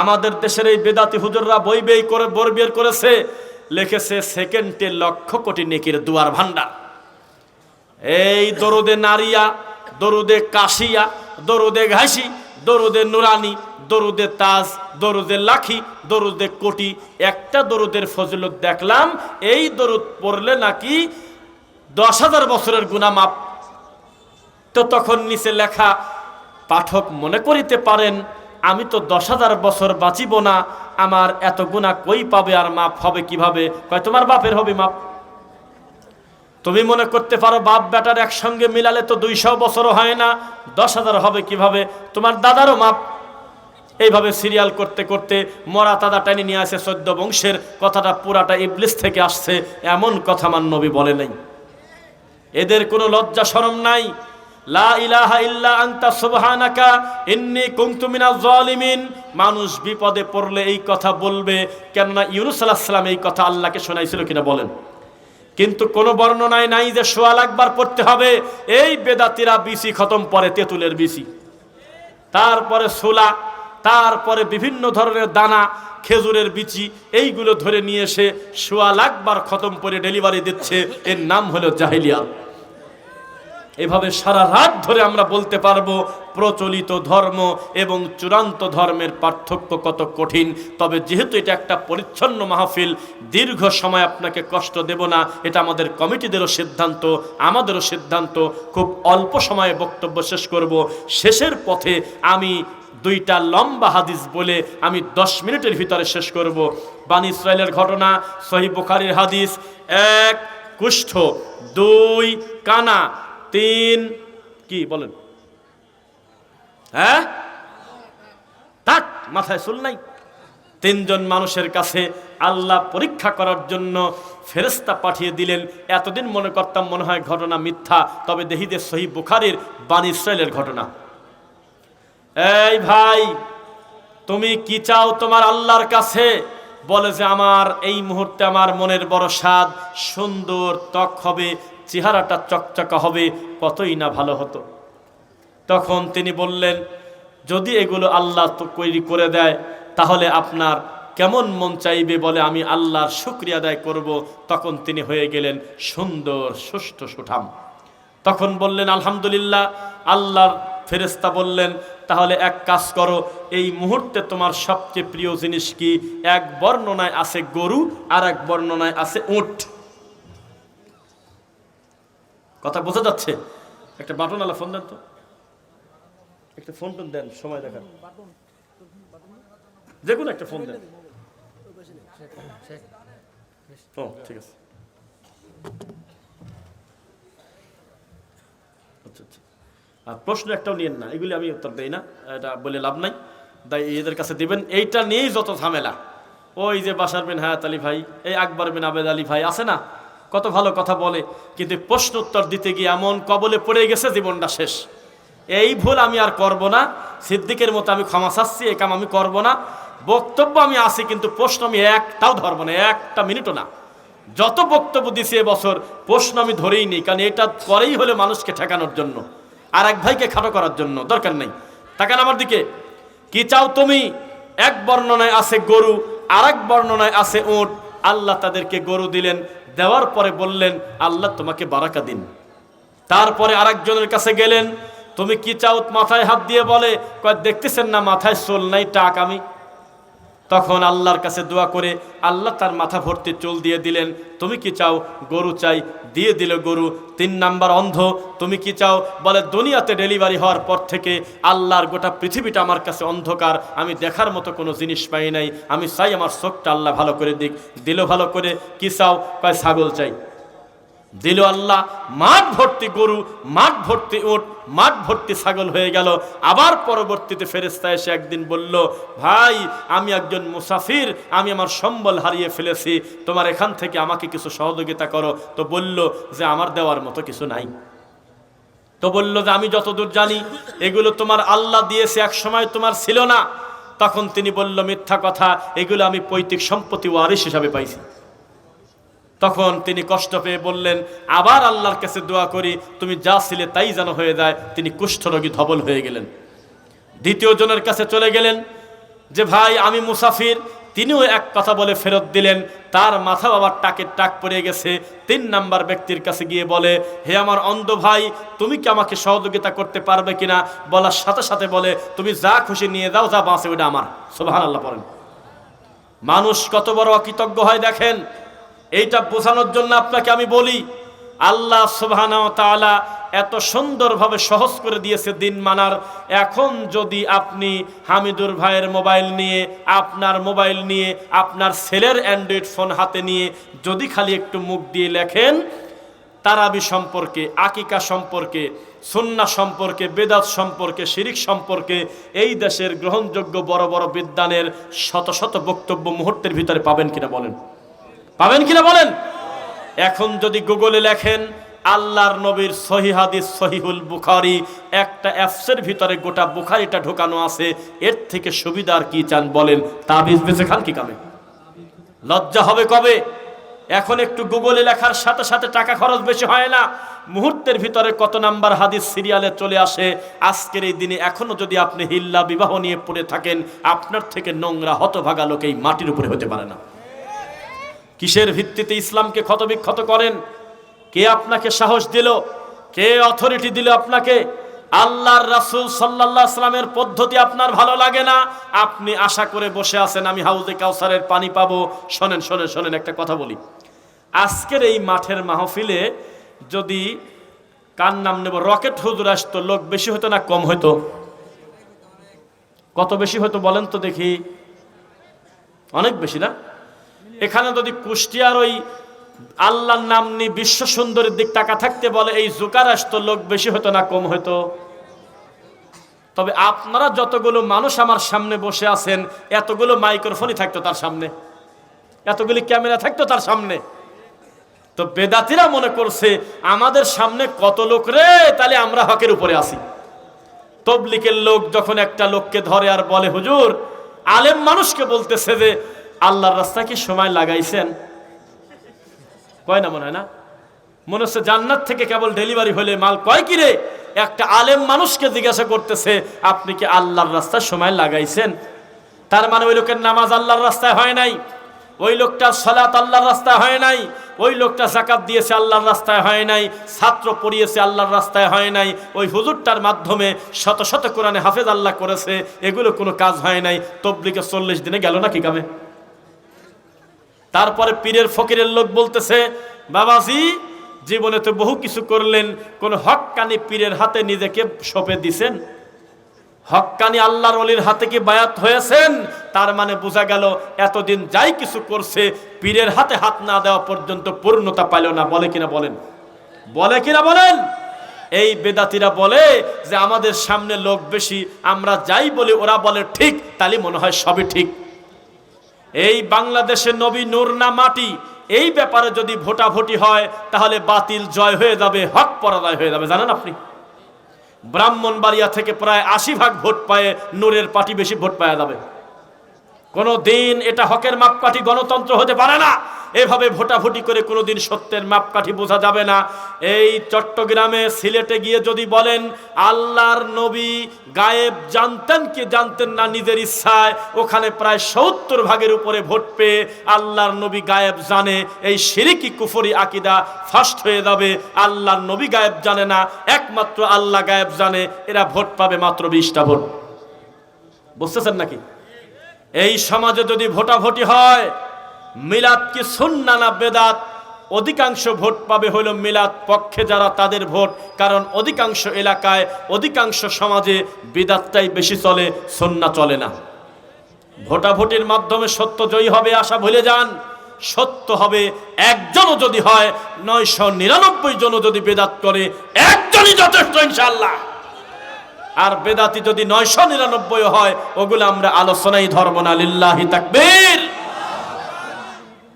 আমাদের দেশের এই বেদাতি হুজুররা বই বই করে বই বের করেছে, লিখেছে সেকেন্ডে লক্ষ কোটি নেকির দুয়ার ভান্ডার এই দরুদে নারিয়া, দরুদে কাশিয়া, দরুদে ঘাসি, দরুদে নুরানি, দরুদে তাজ, দরুদে লাখি, দরুদে কোটি, একটা দরুদের ফজিলত দেখলাম, এই দরুদ পড়লে নাকি দশ হাজার বছরের গুণা মাপ তো তখন নিচে লেখা, পাঠক মনে করিতে পারেন আমি তো দশ হাজার বছর বাঁচিব না। আমার এত গুণা কই পাবে আর মাপ হবে কীভাবে? কয়, তোমার বাপের হবে মাপ। তুমি মনে করতে পারো বাপ বেটার একসঙ্গে মিলালে তো দুইশো বছরও হয় না, দশ হাজার হবে কীভাবে? তোমার দাদারও মাপ। এইভাবে সিরিয়াল করতে করতে মরা তাদা টানি নিয়ে আসে চোদ্দ বংশের, কথাটা পুরাটা ইবলিস থেকে আসছে, এমন কথা আমার নবী বলে নাই। এদের কোনো লজ্জা শরম নাই। মানুষ বিপদে পড়লে এই কথা বলবে, কেননা ইউনুস আলাইহিস সালাম এই কথা আল্লাহকে শোনাইছিল কিনা বলেন। কিন্তু কোনো বর্ণনায় নাই যে সোয়া লাখবার পড়তে হবে, এই বেদাতিরা বিসি খতম পরে তেঁতুলের বিসি। তারপরে সোলা তারপরে বিভিন্ন ধরনের দানা, খেজুরের বিচি, এইগুলো ধরে নিয়ে এসে সোয়া লাখবার খতম করে ডেলিভারি দিচ্ছে। এর নাম হলো জাহিলিয়াত। এভাবে সারা রাত ধরে আমরা বলতে পারব, প্রচলিত ধর্ম এবং চূড়ান্ত ধর্মের পার্থক্য কত কঠিন। তবে যেহেতু এটা একটা পরিচ্ছন্ন মাহফিল, দীর্ঘ সময় আপনাকে কষ্ট দেব না। এটা আমাদের কমিটিদেরও সিদ্ধান্ত, আমাদেরও সিদ্ধান্ত। খুব অল্প সময়ে বক্তব্য শেষ করব। শেষের পথে আমি দুইটা লম্বা হাদিস বলে আমি দশ মিনিটের ভিতরে শেষ করব। বানি ইসরায়েলের ঘটনা, সহি বুখারির হাদিস, এক কুষ্ঠ, দুই কানা। তিন। কি বলেন? হ্যাঁ? তাক মাথায় চুল নাই। তিনজন মানুষের কাছে আল্লাহ পরীক্ষা করার জন্য ফেরেস্তা পাঠিয়ে দিলেন। এতদিন মনে করতাম মনে হয় ঘটনা মিথ্যা, তবে দেহিদের সহি বুখারির বানি ইসরায়েলের ঘটনা। এই ভাই, তুমি কি চাও তোমার আল্লাহর কাছে? বলে যে, আমার এই মুহূর্তে আমার মনের বড় স্বাদ সুন্দর ত্বক হবে চেহারাটা চকচকা হবে, কতই না ভালো হতো। তখন তিনি বললেন, যদি এগুলো আল্লাহ তো তৈরি করে দেয়, তাহলে আপনার কেমন মন চাইবে বলে আমি আল্লাহর শুক্রিয়া আদায় করব? তখন তিনি হয়ে গেলেন সুন্দর, সুষ্ঠু সুঠাম। তখন বললেন, আলহামদুলিল্লাহ। আল্লাহর ফেরেস্তা বললেন, তাহলে এক কাজ করো, এই মুহূর্তে তোমার সবচেয়ে প্রিয় জিনিস কি? এক বর্ণনায় আছে গরু আর এক বর্ণনায় আছে উট। কথা বোঝা যাচ্ছে। একটা বাটন আলা ফোন দেন তো। একটা ফোন টোন দেন সময় দেখান। যে কোনো একটা ফোন দেন। ও ঠিক আছে। আচ্ছা আচ্ছা। আর প্রশ্ন একটাও নিয়েন না এগুলি আমি উত্তর দেই না এটা বলে লাভ নাই। তাই এদের কাছে দিবেন এইটা নিয়েই যত ঝামেলা। ওই যে বাসার বিন হায়াত আলী ভাই এই আকবর বিন আবেদ আলী ভাই আছে না? কত ভালো কথা বলে, কিন্তু প্রশ্ন উত্তর দিতে গিয়ে এমন কবলে পড়ে গেছে জীবনটা শেষ। এই ভুল আমি আর করব না, সিদ্দিকের মতো আমি ক্ষমা চাচ্ছি, এ কাম আমি করব না। বক্তব্য আমি আসি কিন্তু প্রশ্ন আমি একটাও ধরবো না, একটা মিনিটও না। যত বক্তব্য দিছি এবছর, প্রশ্ন আমি ধরেই নিই, কারণ এটা করেই হলে মানুষকে ঠেকানোর জন্য, আর এক ভাইকে খাটো করার জন্য দরকার নেই। তাকান আমার দিকে, কি চাও তুমি? এক বর্ণনায় আছে গরু আর এক বর্ণনায় আছে উট আল্লাহ তাদেরকে গরু দিলেন, দেওয়ার পরে বললেন, আল্লাহ তোমাকে বারাকা দিন। তারপরে আরেকজনের কাছে গেলেন, তুমি কি চাও? মাথায় হাত দিয়ে বলে, কয়, দেখতেছেন না, মাথায় চোল নাই, টাক আমি। তখন আল্লাহর কাছে দোয়া করে আল্লাহ তার মাথা ভর্তি চুল দিয়ে দিলেন, তুমি কি চাও? গরু চাই দিয়ে দিল গরু, তিন নাম্বার অন্ধ, তুমি কি চাও? বলে, দুনিয়াতে ডেলিভারি হওয়ার পর থেকে আল্লাহর গোটা পৃথিবীটা আমার কাছে অন্ধকার, আমি দেখার মতো কোনো জিনিস পাই নাই, আমি চাই আমার শোকটা আল্লাহ ভালো করে দিক। দিল ভালো করে, কি চাও? কয়, ছাগল চাই। দিল আল্লাহ, মাঠ ভর্তি গরু, মাঠ ভর্তি উট মাঠ ভর্তি ছাগল হয়ে গেল। আবার পরবর্তীতে ফেরেস্তা এসে একদিন বলল, ভাই, আমি একজন মুসাফির, আমি আমার সম্বল হারিয়ে ফেলেছি। তোমার এখান থেকে আমাকে কিছু সহযোগিতা করো। তো বলল যে, আমার দেওয়ার মতো কিছু নাই। তো বলল যে, আমি যতদূর জানি, এগুলো তোমার আল্লাহ দিয়েছে এক সময় তোমার ছিল না। তখন তিনি বলল, মিথ্যা কথা, এগুলো আমি পৈতৃক সম্পত্তি ওয়ারিস হিসাবে পাইছি। তখন তিনি কষ্ট পেয়ে বললেন, আবার আল্লাহর কাছে দোয়া করি, তুমি যা ছিলে তাই যেন হয়ে যায়। তিনি কুষ্ঠরোগী ধবল হয়ে গেলেন। দ্বিতীয় জনের কাছে চলে গেলেন যে, ভাই, আমি মুসাফির। তিনিও এক কথা বলে ফেরত দিলেন। তার মাথা বাবার টাকের টাক পড়ে গেছে। তিন নাম্বার ব্যক্তির কাছে গিয়ে বলে, হে আমার অন্ধ ভাই, তুমি কি আমাকে সহযোগিতা করতে পারবে কিনা? বলার সাথে সাথে বলে, তুমি যা খুশি নিয়ে দাও যা বাঁচে ওটা আমার। সোভান আল্লাহ পড়েন মানুষ কত বড় অকৃতজ্ঞ হয় দেখেন। এইটা বোঝানোর জন্য আপনাকে আমি বলি, আল্লাহ তাআলা এত সুন্দরভাবে সহজ করে দিয়েছে দিন মানার। এখন যদি আপনি হামিদুর ভাইয়ের মোবাইল নিয়ে, আপনার মোবাইল নিয়ে, আপনার ছেলের অ্যান্ড্রয়েড ফোন হাতে নিয়ে যদি খালি একটু মুখ দিয়ে লেখেন, তারাবি সম্পর্কে, আকিকা সম্পর্কে সুন্না সম্পর্কে, বেদাত সম্পর্কে, শিরিক সম্পর্কে এই দেশের গ্রহণযোগ্য বড় বড় বিদ্যানের শত শত বক্তব্য মুহূর্তের ভিতরে পাবেন কিনা বলেন। পাবেন কিনা বলেন? এখন যদি গুগলে লেখেন, আল্লাহর নবীর সহি হাদিস সহিহুল বুখারি, একটা অ্যাপসের ভিতরে গোটা বুখারিটা ঢোকানো আছে, এর থেকে সুবিধার কি চান বলেন? তাবিজ বেঁচে খান কি কামে? লজ্জা হবে কবে? এখন একটু গুগলে লেখার সাথে সাথে টাকা খরচ বেশি হয় না। মুহূর্তের ভিতরে কত নাম্বার হাদিস সিরিয়ালে চলে আসে। আজকের এই দিনে এখনও যদি আপনি হিল্লা বিবাহ নিয়ে পড়ে থাকেন, আপনার থেকে নোংরা হতভাগা লোক এই মাটির উপরে হতে পারে না। কিসের ভিত্তিতে ইসলামকে ক্ষতবিক্ষত করেন? কে আপনাকে সাহস দিল? কে অথরিটি দিল আপনাকে? আল্লাহর রাসূল সাল্লাল্লাহু সাল্লামের পদ্ধতি আপনার ভালো লাগে না? আপনি আশা করে বসে আছেন, আমি হাউজে কাউসারের পানি পাবো। শোনেন শোনেন শোনেন, একটা কথা বলি। আজকের এই মাঠের মাহফিলে যদি কার নাম নেব? রকেট হুজুর আসতো, লোক বেশি হতো না কম হতো কত বেশি হতো বলেন তো দেখি। অনেক বেশি না? এখানে যদি কুষ্টিয়ার ওই আল্লাহর নাম নিয়ে বিশ্ব সুন্দরের দিক টাকা থাকতে বলে, এই জুকার আসতো, লোক বেশি হতো না, কম হতো। তবে আপনারা যতগুলো মানুষ আমার সামনে বসে আছেন, এতগুলো মাইক্রোফোনই থাকতো তার সামনে। এতগুলি ক্যামেরা থাকতো তার সামনে। তো বেদাতিরা মনে করছে, আমাদের সামনে কত লোক রে, তাহলে আমরা হকের উপরে আসি তবলিকের লোক যখন একটা লোককে ধরে আর বলে, হুজুর, আলেম মানুষকে বলতেছে যে আল্লাহর রাস্তা কি সময় লাগাইছেন? কয় না মনে হয় না? মনে হচ্ছে জান্নাত থেকে কেবল ডেলিভারি হলে মাল কয় কি রে? একটা আলেম মানুষকে জিজ্ঞাসা করতেছে, আপনি কি আল্লাহর রাস্তায় সময় লাগাইছেন? তার মানে ওই লোকের নামাজ আল্লাহর রাস্তায় হয় নাই। ওই লোকটা সলাত আল্লাহর রাস্তায় হয় নাই। ওই লোকটা জাকাত দিয়েছে আল্লাহর রাস্তায় হয় নাই। ছাত্র পড়িয়েছে আল্লাহর রাস্তায় হয় নাই। ওই হুজুরটার মাধ্যমে শত শত কোরআনে হাফেজ আল্লাহ করেছে। এগুলো কোনো কাজ হয় নাই। তবলিকে চল্লিশ দিনে গেল না কি কামে? তারপরে পীরের ফকিরের লোক বলতেছে, বাবাজি, জীবনে তো বহু কিছু করলেন, কোন হক্কানি পীরের হাতে নিজেকে সঁপে দিছেন? হক্কানি আল্লাহর অলির হাতে কি বায়াত হয়েছেন? তার মানে বোঝা গেল, এতদিন যাই কিছু করছে, পীরের হাতে হাত না দেওয়া পর্যন্ত পূর্ণতা পাইল না। বলে কিনা বলেন? বলে কিনা বলেন? এই বেদাতিরা বলে যে, আমাদের সামনে লোক বেশি, আমরা যাই বলি, ওরা বলে, ঠিক তাহলে মনে হয় সবই ঠিক। এই বাংলাদেশে নবী নূর না মাটি, এই ব্যাপারে যদি ভোটাভুটি হয়, তাহলে বাতিল জয় হয়ে যাবে, হক পরাজয় হয়ে যাবে, জানেন আপনি? ব্রাহ্মণবাড়িয়া থেকে প্রায় আশি ভাগ ভোট পায়ে, নূরের পার্টি বেশি ভোট পাওয়া যাবে। কোনো দিন এটা হকের মাপকাঠি গণতন্ত্র হতে পারে না। এভাবে ভোটাভুটি করে কোনোদিন সত্যের মাপকাঠি বোঝা যাবে না। এই চট্টগ্রামে সিলেটে গিয়ে যদি বলেন, আল্লাহর নবী গায়েব জানতেন কি জানতেন না নিজের ইচ্ছায়, ওখানে প্রায় সত্তর ভাগের উপরে ভোট পেয়ে আল্লাহর নবী গায়েব জানে, এই সিরিকি কুফরি আকিদা ফার্স্ট হয়ে যাবে। আল্লাহর নবী গায়েব জানে না, একমাত্র আল্লাহ গায়েব জানে, এরা ভোট পাবে মাত্র বিশটা ভোট। বুঝতেছেন নাকি? এই সমাজে যদি ভোটাভুটি হয়, মিলাদ কি সুন্না না বেদাত? অধিকাংশ ভোট পাবে হলো মিলাদ পক্ষে যারা তাদের ভোট, কারণ অধিকাংশ এলাকায়, অধিকাংশ সমাজে বিদাতটাই বেশি চলে, সন্না চলে না। ভোটাভুটির মাধ্যমে সত্য জয়ী হবে আশা ভুলে যান। সত্য হবে, একজনও যদি হয়, নয়শো নিরানব্বই জনও যদি বেদাত করে, একজনই যথেষ্ট ইনশাল্লাহ আর বেদাতি যদি নয়শো নিরানব্বই হয় ওগুলো আমরা আলোচনাই ধর্ম না। লিল্লাহি তাকবীর।